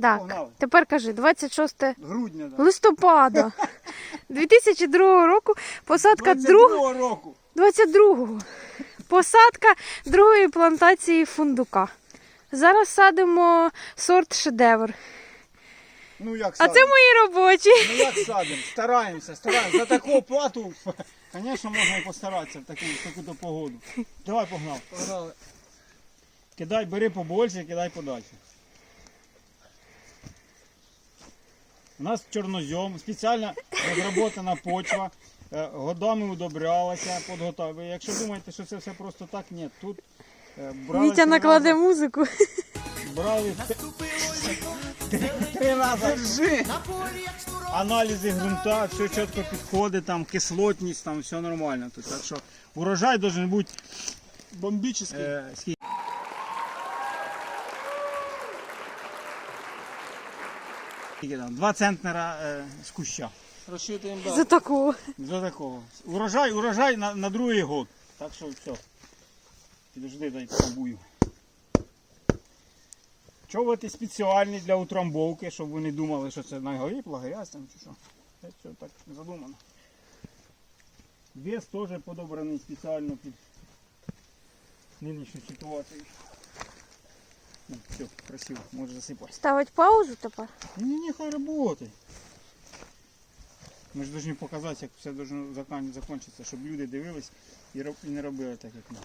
Так, Погнали. тепер кажи, 26 Грудня. да. листопада 2002 року посадка 22-го року. 22-го. Посадка другої плантації фундука. Зараз садимо сорт шедевр. Ну як А це мої робочі. Ну як садимо? Стараємося, стараємося. За таку плату, звісно, можна і постаратися в таку, в таку-то погоду. Давай погнав. Погнали. Кидай, бери побольше, кидай подальше. У нас чорнозьом, спеціально розроблена почва, е, годами удобрялася, підготовлена. Якщо думаєте, що це все просто так, ні. Тут е, брали Вітя накладе музику. брали три, рази аналізи ґрунта, все чітко підходить, там кислотність, там все нормально. Тут. Так що урожай має бути Бомбічний. е, скільки? Скільки там? Два центнера е, з куща. Розчитуємо За такого. До такого. Урожай, урожай на, на другий год. Так що все. Підожди, дай пробую. Човати спеціальні для утрамбовки, щоб ви не думали, що це на горі плагрязь там чи що. Це все так задумано. Вес теж подобраний спеціально під нинішню ситуацію. Ну, все, красиво, може засипати. Ставить паузу тепер. Ні, ні, хай работает. Ми ж повинні показати, як все должно закон- закінчитися, щоб люди дивились і, не робили так, як ми.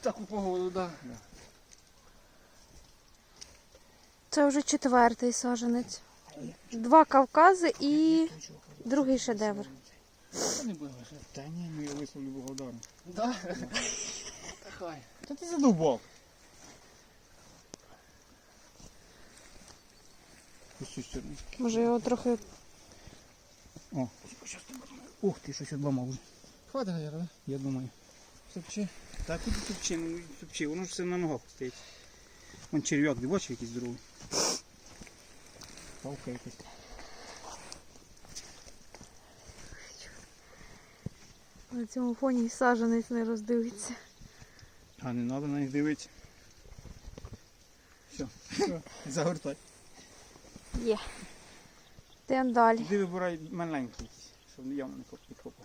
Таку погоду, так. Да. Це вже четвертий саженець. Два Кавкази і другий шедевр. Та не вже. Та ні, ми я висловлю благодарність. Да? Та хай. Та ти задовбав. Цю сторону. Може його трохи. О, щас ти. Ух ти, щось одламав. Хватить, наверное. Я думаю. Супчи. Та тут тупчи, ну тупчи, воно ж все на ногах стоїть. Вон черв'як, ти якийсь здоровий. Палка якась. На цьому фоні саженець не роздивиться. А не треба на них дивитися. Все, все, загортай. Є. Йдемо далі. Ти вибирай маленький, щоб я не підкопав.